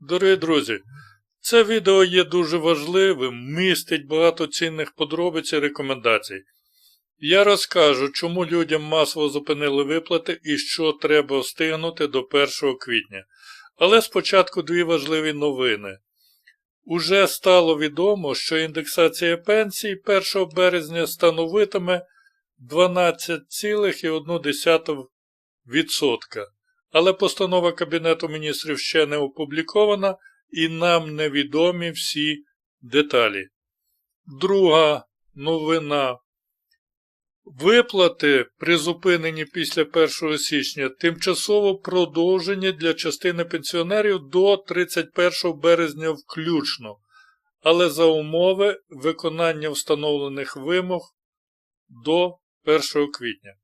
Дорогі друзі, це відео є дуже важливим, містить багато цінних подробиць і рекомендацій. Я розкажу, чому людям масово зупинили виплати і що треба встигнути до 1 квітня. Але спочатку дві важливі новини. Уже стало відомо, що індексація пенсій 1 березня становитиме 12,1%. Але постанова Кабінету міністрів ще не опублікована і нам невідомі всі деталі. Друга новина. Виплати, призупинені після 1 січня, тимчасово продовжені для частини пенсіонерів до 31 березня включно, але за умови виконання встановлених вимог до 1 квітня.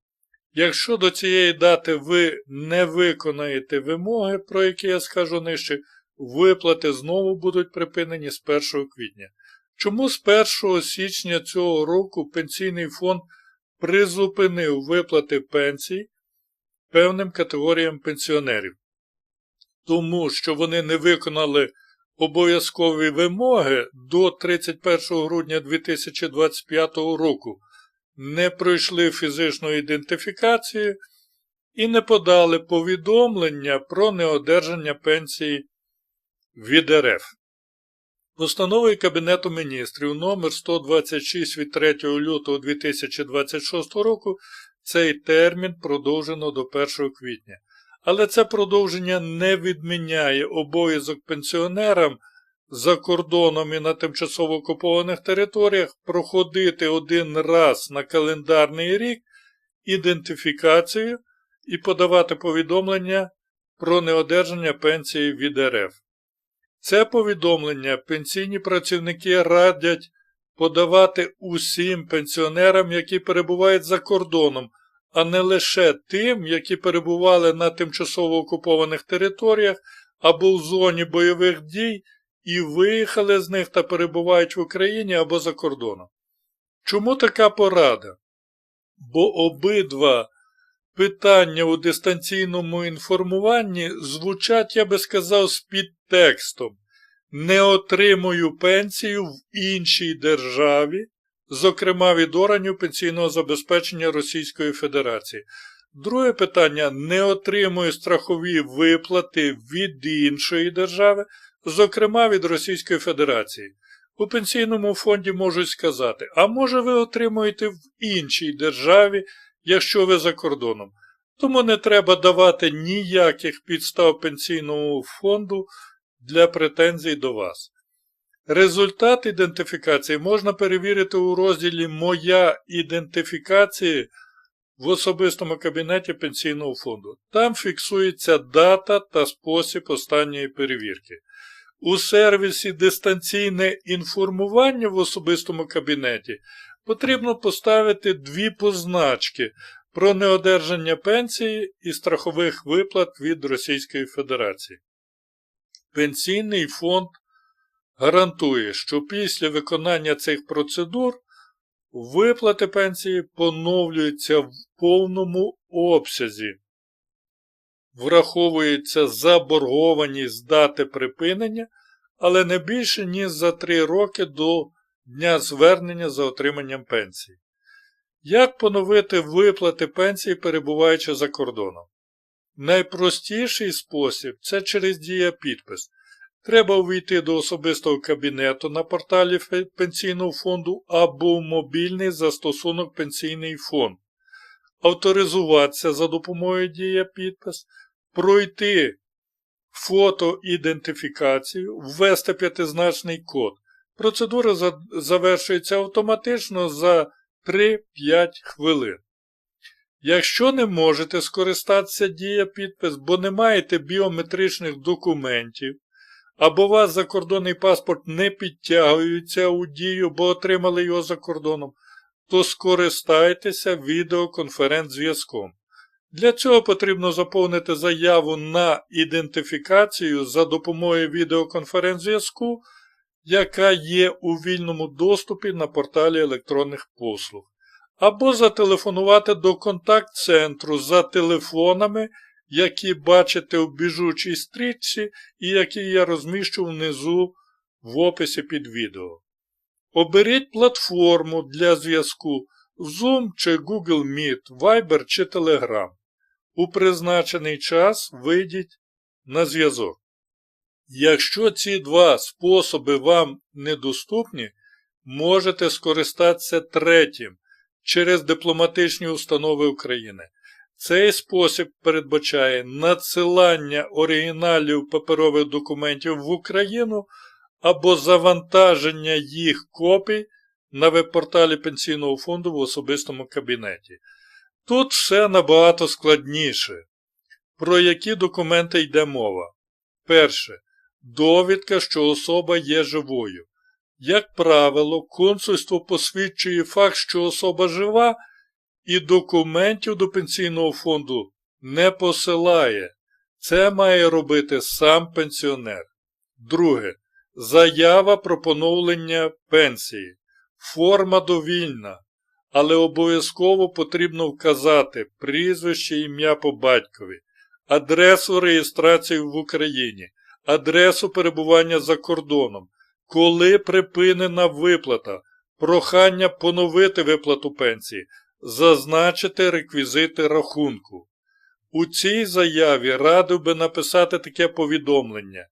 Якщо до цієї дати ви не виконаєте вимоги, про які я скажу нижче, виплати знову будуть припинені з 1 квітня. Чому з 1 січня цього року пенсійний фонд призупинив виплати пенсій певним категоріям пенсіонерів? Тому що вони не виконали обов'язкові вимоги до 31 грудня 2025 року не пройшли фізичну ідентифікацію і не подали повідомлення про неодержання пенсії від РФ. Постановою Кабінету міністрів номер 126 від 3 лютого 2026 року цей термін продовжено до 1 квітня. Але це продовження не відміняє обов'язок пенсіонерам за кордоном і на тимчасово окупованих територіях проходити один раз на календарний рік ідентифікацію і подавати повідомлення про неодержання пенсії від РФ. Це повідомлення пенсійні працівники радять подавати усім пенсіонерам, які перебувають за кордоном, а не лише тим, які перебували на тимчасово окупованих територіях або в зоні бойових дій і виїхали з них та перебувають в Україні або за кордоном. Чому така порада? Бо обидва питання у дистанційному інформуванні звучать, я би сказав, з підтекстом. Не отримую пенсію в іншій державі, зокрема від органів пенсійного забезпечення Російської Федерації. Друге питання не отримую страхові виплати від іншої держави, зокрема від Російської Федерації. У пенсійному фонді можуть сказати, а може ви отримуєте в іншій державі, якщо ви за кордоном. Тому не треба давати ніяких підстав пенсійному фонду для претензій до вас. Результат ідентифікації можна перевірити у розділі Моя ідентифікація в особистому кабінеті пенсійного фонду. Там фіксується дата та спосіб останньої перевірки. У сервісі дистанційне інформування в особистому кабінеті потрібно поставити дві позначки про неодержання пенсії і страхових виплат від Російської Федерації. Пенсійний фонд гарантує, що після виконання цих процедур виплати пенсії поновлюються в повному обсязі. Враховується заборгованість дати припинення, але не більше, ніж за 3 роки до дня звернення за отриманням пенсії. Як поновити виплати пенсії, перебуваючи за кордоном? Найпростіший спосіб це через дія-підпис. Треба увійти до особистого кабінету на порталі Пенсійного фонду або в мобільний застосунок Пенсійний фонд, авторизуватися за допомогою дія-підпис, пройти фотоідентифікацію, ввести п'ятизначний код. Процедура завершується автоматично за 3-5 хвилин. Якщо не можете скористатися дія підпис, бо не маєте біометричних документів, або вас закордонний паспорт не підтягується у дію, бо отримали його за кордоном, то скористайтеся відеоконференц-зв'язком. Для цього потрібно заповнити заяву на ідентифікацію за допомогою відеоконференц-зв'язку, яка є у вільному доступі на порталі електронних послуг, або зателефонувати до контакт-центру за телефонами, які бачите в біжучій стрічці і які я розміщу внизу в описі під відео. Оберіть платформу для зв'язку Zoom чи Google Meet, Viber чи Telegram. У призначений час вийдіть на зв'язок. Якщо ці два способи вам недоступні, можете скористатися третім через дипломатичні установи України. Цей спосіб передбачає надсилання оригіналів паперових документів в Україну або завантаження їх копій на веб-порталі Пенсійного фонду в особистому кабінеті. Тут все набагато складніше. Про які документи йде мова? Перше. Довідка, що особа є живою. Як правило, консульство посвідчує факт, що особа жива, і документів до пенсійного фонду не посилає. Це має робити сам пенсіонер. Друге. Заява про поновлення пенсії. Форма довільна, але обов'язково потрібно вказати прізвище ім'я по батькові, адресу реєстрації в Україні, адресу перебування за кордоном, коли припинена виплата, прохання поновити виплату пенсії, зазначити реквізити рахунку. У цій заяві радив би написати таке повідомлення.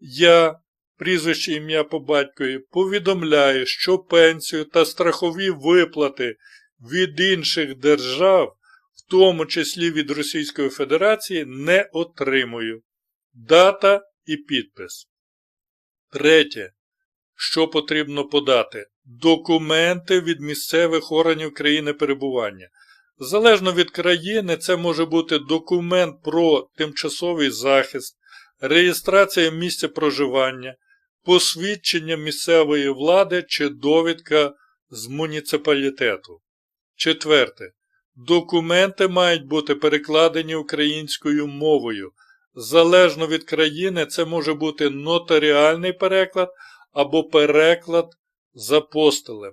Я, прізвище ім'я по батькові, повідомляю, що пенсію та страхові виплати від інших держав, в тому числі від Російської Федерації, не отримую. Дата і підпис. Третє. Що потрібно подати? Документи від місцевих органів країни перебування. Залежно від країни, це може бути документ про тимчасовий захист, реєстрація місця проживання, посвідчення місцевої влади чи довідка з муніципалітету. Четверте. Документи мають бути перекладені українською мовою. Залежно від країни, це може бути нотаріальний переклад або переклад з апостолем.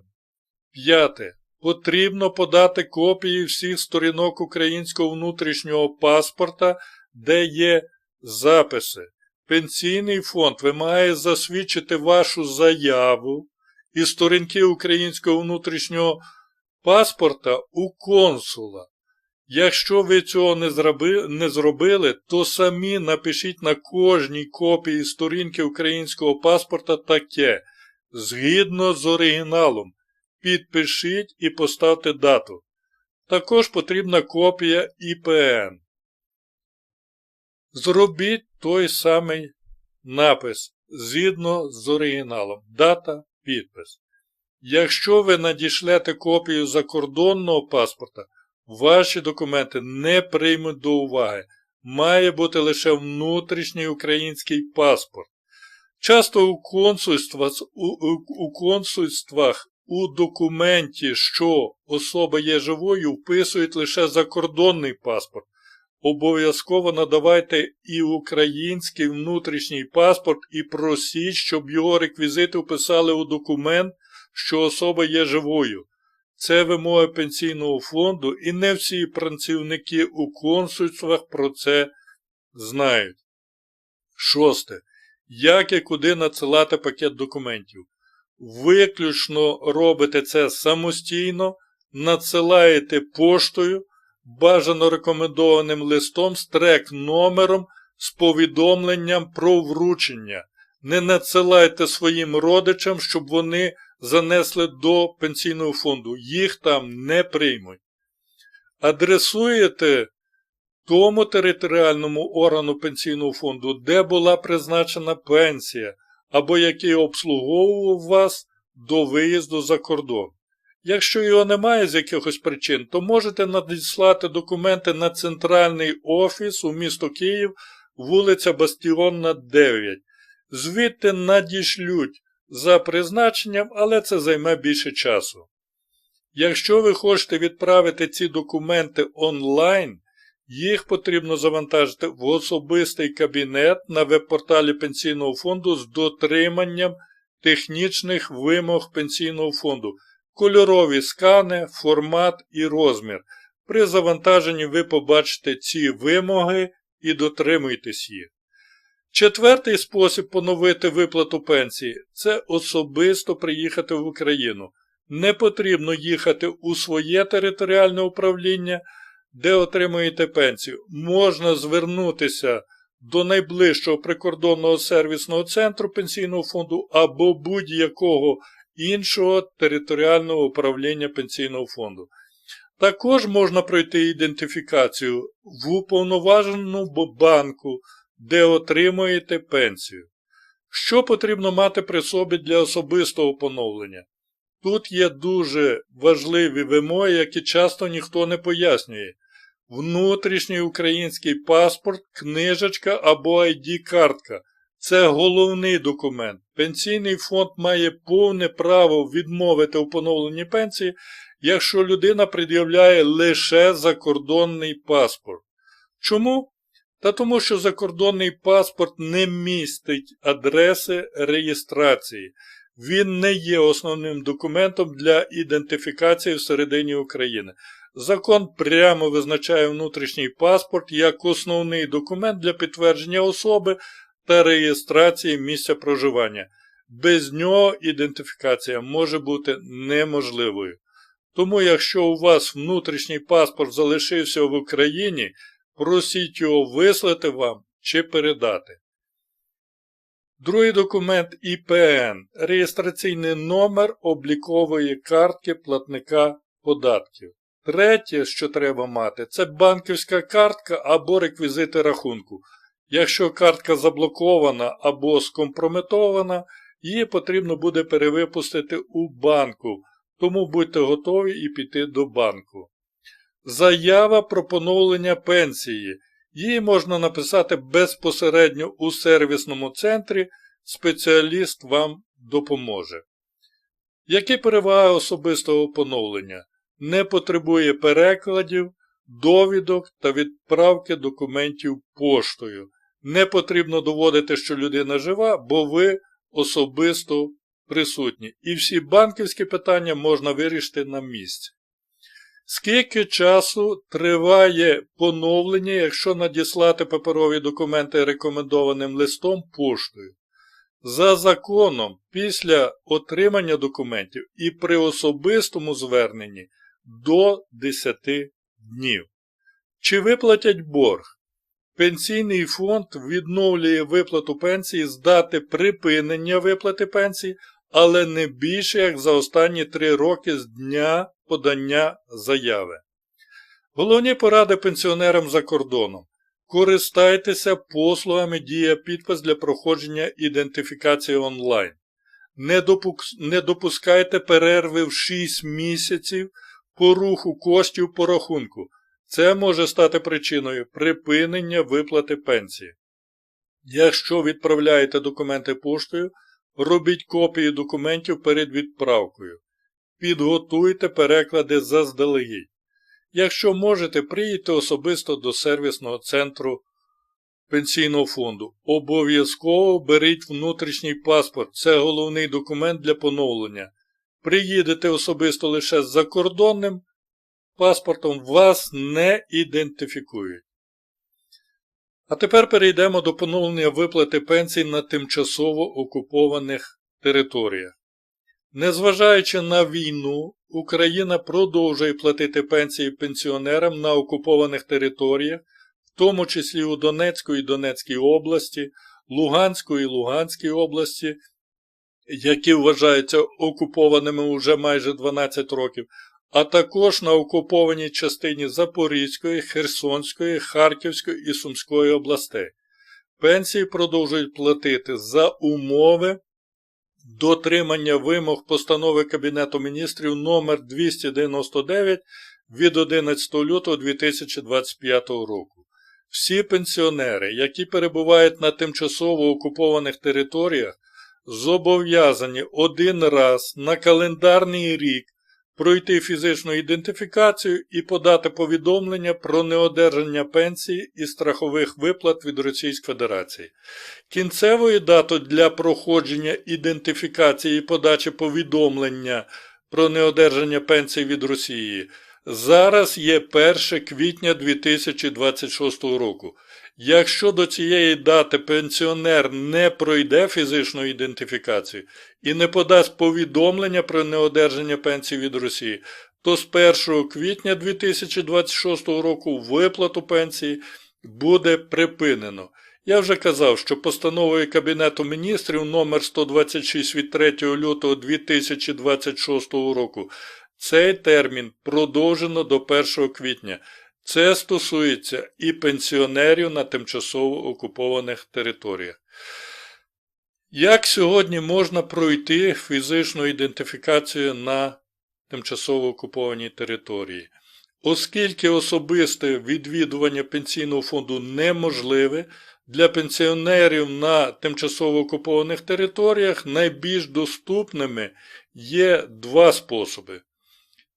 П'яте. Потрібно подати копії всіх сторінок українського внутрішнього паспорта, де є записи. Пенсійний фонд вимагає засвідчити вашу заяву і сторінки українського внутрішнього паспорта у консула. Якщо ви цього не, зроби, не зробили, то самі напишіть на кожній копії сторінки українського паспорта таке, згідно з оригіналом. Підпишіть і поставте дату. Також потрібна копія ІПН. Зробіть той самий напис згідно з оригіналом. Дата, підпис. Якщо ви надішлете копію закордонного паспорта, ваші документи не приймуть до уваги. Має бути лише внутрішній український паспорт. Часто у консульствах, у, у, у консульствах у документі, що особа є живою, вписують лише закордонний паспорт. Обов'язково надавайте і український внутрішній паспорт і просіть, щоб його реквізити вписали у документ, що особа є живою. Це вимоги пенсійного фонду, і не всі працівники у консульствах про це знають. Шосте. Як і куди надсилати пакет документів? Виключно робите це самостійно, надсилаєте поштою, бажано рекомендованим листом з трек номером з повідомленням про вручення. Не надсилайте своїм родичам, щоб вони занесли до пенсійного фонду. Їх там не приймуть. Адресуєте тому територіальному органу пенсійного фонду, де була призначена пенсія, або який обслуговував вас до виїзду за кордон. Якщо його немає з якихось причин, то можете надіслати документи на центральний офіс у місто Київ, вулиця Бастіонна, 9. Звідти надішлють за призначенням, але це займе більше часу. Якщо ви хочете відправити ці документи онлайн, їх потрібно завантажити в особистий кабінет на веб-порталі Пенсійного фонду з дотриманням технічних вимог Пенсійного фонду, кольорові скани, формат і розмір. При завантаженні ви побачите ці вимоги і дотримуйтесь їх. Четвертий спосіб поновити виплату пенсії це особисто приїхати в Україну. Не потрібно їхати у своє територіальне управління, де отримуєте пенсію. Можна звернутися до найближчого прикордонного сервісного центру пенсійного фонду або будь-якого іншого територіального управління пенсійного фонду. Також можна пройти ідентифікацію в уповноваженому банку, де отримуєте пенсію. Що потрібно мати при собі для особистого поновлення? Тут є дуже важливі вимоги, які часто ніхто не пояснює. Внутрішній український паспорт, книжечка або ID-картка. Це головний документ. Пенсійний фонд має повне право відмовити у поновленні пенсії, якщо людина пред'являє лише закордонний паспорт. Чому? Та тому, що закордонний паспорт не містить адреси реєстрації. Він не є основним документом для ідентифікації всередині України. Закон прямо визначає внутрішній паспорт як основний документ для підтвердження особи та реєстрації місця проживання. Без нього ідентифікація може бути неможливою. Тому, якщо у вас внутрішній паспорт залишився в Україні, просіть його вислати вам чи передати. Другий документ ІПН реєстраційний номер облікової картки платника податків. Третє, що треба мати, це банківська картка або реквізити рахунку. Якщо картка заблокована або скомпрометована, її потрібно буде перевипустити у банку, тому будьте готові і піти до банку. Заява про поновлення пенсії. Її можна написати безпосередньо у сервісному центрі, спеціаліст вам допоможе. Які переваги особистого поновлення? Не потребує перекладів, довідок та відправки документів поштою. Не потрібно доводити, що людина жива, бо ви особисто присутні. І всі банківські питання можна вирішити на місці. Скільки часу триває поновлення, якщо надіслати паперові документи рекомендованим листом поштою? За законом, після отримання документів і при особистому зверненні до 10 днів. Чи виплатять борг? Пенсійний фонд відновлює виплату пенсії з дати припинення виплати пенсії, але не більше як за останні 3 роки з дня подання заяви. Головні поради пенсіонерам за кордоном. Користайтеся послугами Дія підпис для проходження ідентифікації онлайн. Не допускайте перерви в 6 місяців по руху коштів по рахунку. Це може стати причиною припинення виплати пенсії. Якщо відправляєте документи поштою, робіть копії документів перед відправкою. Підготуйте переклади заздалегідь. Якщо можете, приїдьте особисто до сервісного центру пенсійного фонду. Обов'язково беріть внутрішній паспорт, це головний документ для поновлення. Приїдете особисто лише з закордонним паспортом, вас не ідентифікують. А тепер перейдемо до поновлення виплати пенсій на тимчасово окупованих територіях. Незважаючи на війну, Україна продовжує платити пенсії пенсіонерам на окупованих територіях, в тому числі у Донецької і Донецькій області, Луганської і Луганській області, які вважаються окупованими уже майже 12 років, а також на окупованій частині Запорізької, Херсонської, Харківської і Сумської областей. Пенсії продовжують платити за умови дотримання вимог постанови Кабінету міністрів номер 299 від 11 лютого 2025 року. Всі пенсіонери, які перебувають на тимчасово окупованих територіях, зобов'язані один раз на календарний рік пройти фізичну ідентифікацію і подати повідомлення про неодержання пенсії і страхових виплат від Російської Федерації. Кінцевою датою для проходження ідентифікації і подачі повідомлення про неодержання пенсії від Росії Зараз є 1 квітня 2026 року. Якщо до цієї дати пенсіонер не пройде фізичну ідентифікацію і не подасть повідомлення про неодержання пенсії від Росії, то з 1 квітня 2026 року виплату пенсії буде припинено. Я вже казав, що постановою Кабінету міністрів номер 126 від 3 лютого 2026 року цей термін продовжено до 1 квітня. Це стосується і пенсіонерів на тимчасово окупованих територіях. Як сьогодні можна пройти фізичну ідентифікацію на тимчасово окупованій території? Оскільки особисте відвідування пенсійного фонду неможливе, для пенсіонерів на тимчасово окупованих територіях найбільш доступними є два способи.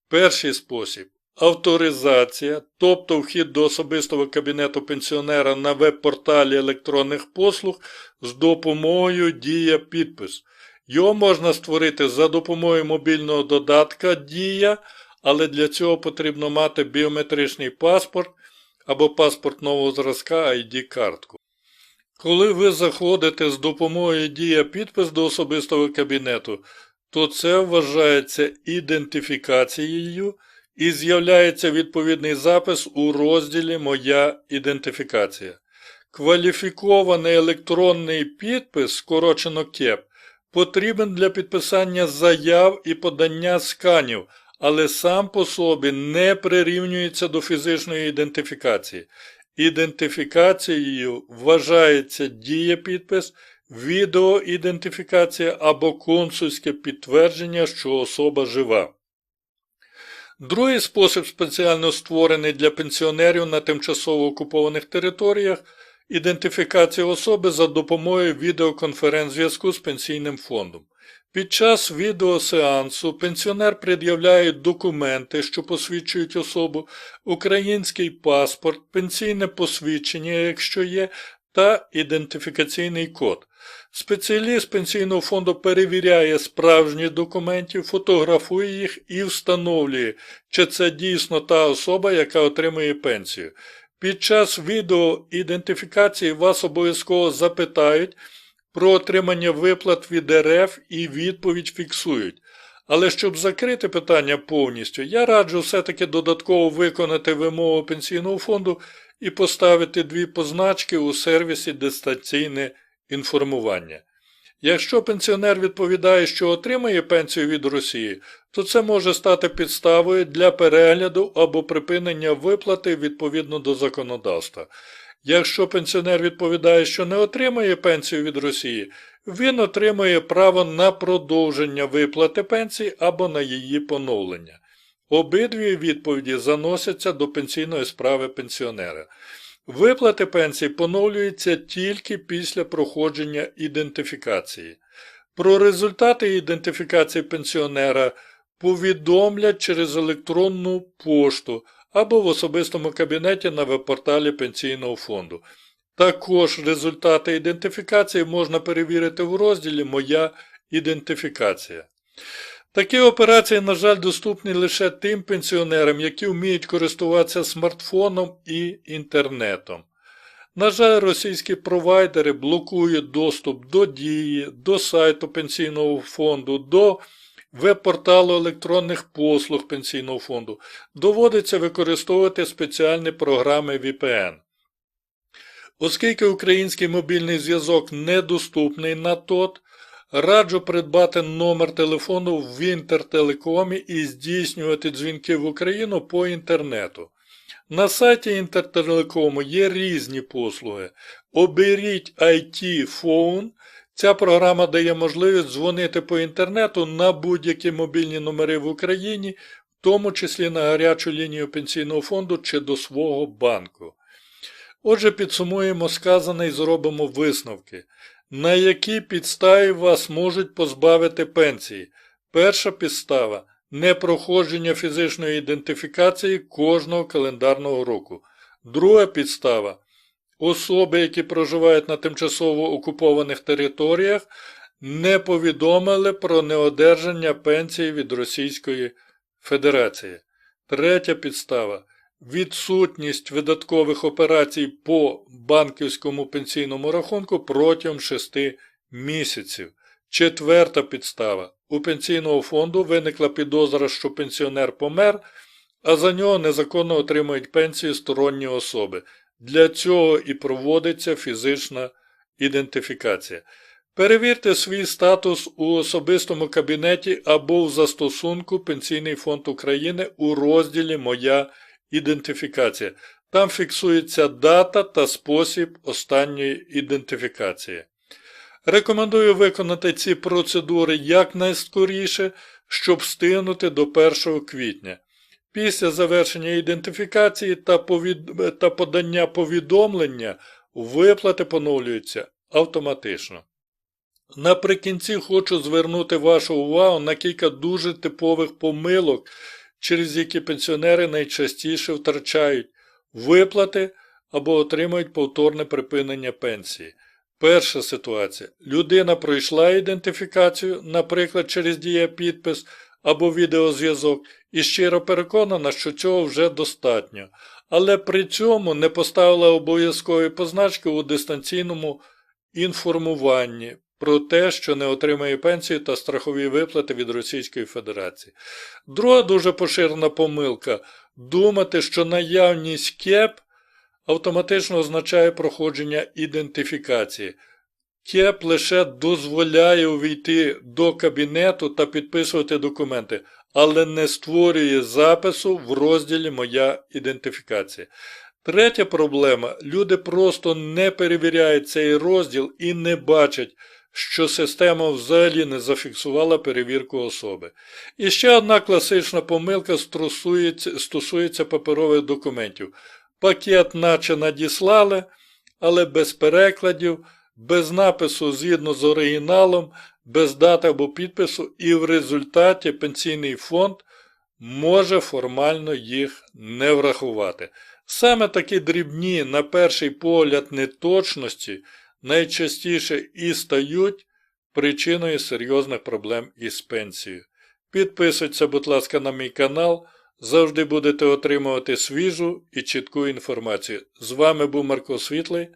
Перший спосіб авторизація, тобто вхід до особистого кабінету пенсіонера на веб-порталі електронних послуг з допомогою Дія підпис. Його можна створити за допомогою мобільного додатка Дія, але для цього потрібно мати біометричний паспорт або паспорт нового зразка ID-картку. Коли ви заходите з допомогою Дія підпис до особистого кабінету, то це вважається ідентифікацією і з'являється відповідний запис у розділі Моя ідентифікація. Кваліфікований електронний підпис, скорочено КЕП, потрібен для підписання заяв і подання сканів, але сам по собі не прирівнюється до фізичної ідентифікації. Ідентифікацією вважається дієпідпис, відеоідентифікація або консульське підтвердження, що особа жива. Другий спосіб, спеціально створений для пенсіонерів на тимчасово окупованих територіях ідентифікація особи за допомогою відеоконференц-зв'язку з пенсійним фондом. Під час відеосеансу пенсіонер пред'являє документи, що посвідчують особу, український паспорт, пенсійне посвідчення, якщо є, та ідентифікаційний код. Спеціаліст пенсійного фонду перевіряє справжні документи, фотографує їх і встановлює, чи це дійсно та особа, яка отримує пенсію. Під час відеоідентифікації вас обов'язково запитають про отримання виплат від РФ і відповідь фіксують. Але щоб закрити питання повністю, я раджу все-таки додатково виконати вимогу пенсійного фонду і поставити дві позначки у сервісі дистанційне інформування. Якщо пенсіонер відповідає, що отримає пенсію від Росії, то це може стати підставою для перегляду або припинення виплати відповідно до законодавства. Якщо пенсіонер відповідає, що не отримає пенсію від Росії, він отримує право на продовження виплати пенсії або на її поновлення. Обидві відповіді заносяться до пенсійної справи пенсіонера. Виплати пенсії поновлюються тільки після проходження ідентифікації. Про результати ідентифікації пенсіонера повідомлять через електронну пошту або в особистому кабінеті на веб-порталі Пенсійного фонду. Також результати ідентифікації можна перевірити в розділі Моя ідентифікація. Такі операції, на жаль, доступні лише тим пенсіонерам, які вміють користуватися смартфоном і інтернетом. На жаль, російські провайдери блокують доступ до дії, до сайту Пенсійного фонду, до веб-порталу електронних послуг Пенсійного фонду. Доводиться використовувати спеціальні програми VPN. Оскільки український мобільний зв'язок недоступний на ТОТ, раджу придбати номер телефону в Інтертелекомі і здійснювати дзвінки в Україну по інтернету. На сайті Інтертелекому є різні послуги. Оберіть IT Phone. Ця програма дає можливість дзвонити по інтернету на будь-які мобільні номери в Україні, в тому числі на гарячу лінію пенсійного фонду чи до свого банку. Отже, підсумуємо сказане і зробимо висновки. На якій підставі вас можуть позбавити пенсії? Перша підстава непроходження фізичної ідентифікації кожного календарного року. Друга підстава особи, які проживають на тимчасово окупованих територіях, не повідомили про неодержання пенсії від Російської Федерації. Третя підстава. Відсутність видаткових операцій по банківському пенсійному рахунку протягом 6 місяців. Четверта підстава. У пенсійного фонду виникла підозра, що пенсіонер помер, а за нього незаконно отримують пенсію сторонні особи. Для цього і проводиться фізична ідентифікація. Перевірте свій статус у особистому кабінеті або в застосунку Пенсійний фонд України у розділі Моя ідентифікація. Там фіксується дата та спосіб останньої ідентифікації. Рекомендую виконати ці процедури якнайскоріше, щоб встигнути до 1 квітня. Після завершення ідентифікації та, повід... та подання повідомлення виплати поновлюються автоматично. Наприкінці хочу звернути вашу увагу на кілька дуже типових помилок, через які пенсіонери найчастіше втрачають виплати або отримують повторне припинення пенсії. Перша ситуація. Людина пройшла ідентифікацію, наприклад, через дієпідпис або відеозв'язок, і щиро переконана, що цього вже достатньо, але при цьому не поставила обов'язкові позначки у дистанційному інформуванні про те, що не отримає пенсію та страхові виплати від Російської Федерації. Друга дуже поширена помилка думати, що наявність КЕП автоматично означає проходження ідентифікації. КЕП лише дозволяє увійти до кабінету та підписувати документи, але не створює запису в розділі Моя ідентифікація. Третя проблема люди просто не перевіряють цей розділ і не бачать, що система взагалі не зафіксувала перевірку особи. І ще одна класична помилка стосується, паперових документів. Пакет наче надіслали, але без перекладів, без напису згідно з оригіналом, без дати або підпису, і в результаті пенсійний фонд може формально їх не врахувати. Саме такі дрібні, на перший погляд, неточності найчастіше і стають причиною серйозних проблем із пенсією. Підписуйтеся, будь ласка, на мій канал. Завжди будете отримувати свіжу і чітку інформацію. З вами був Марко Світлий.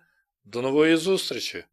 До нової зустрічі!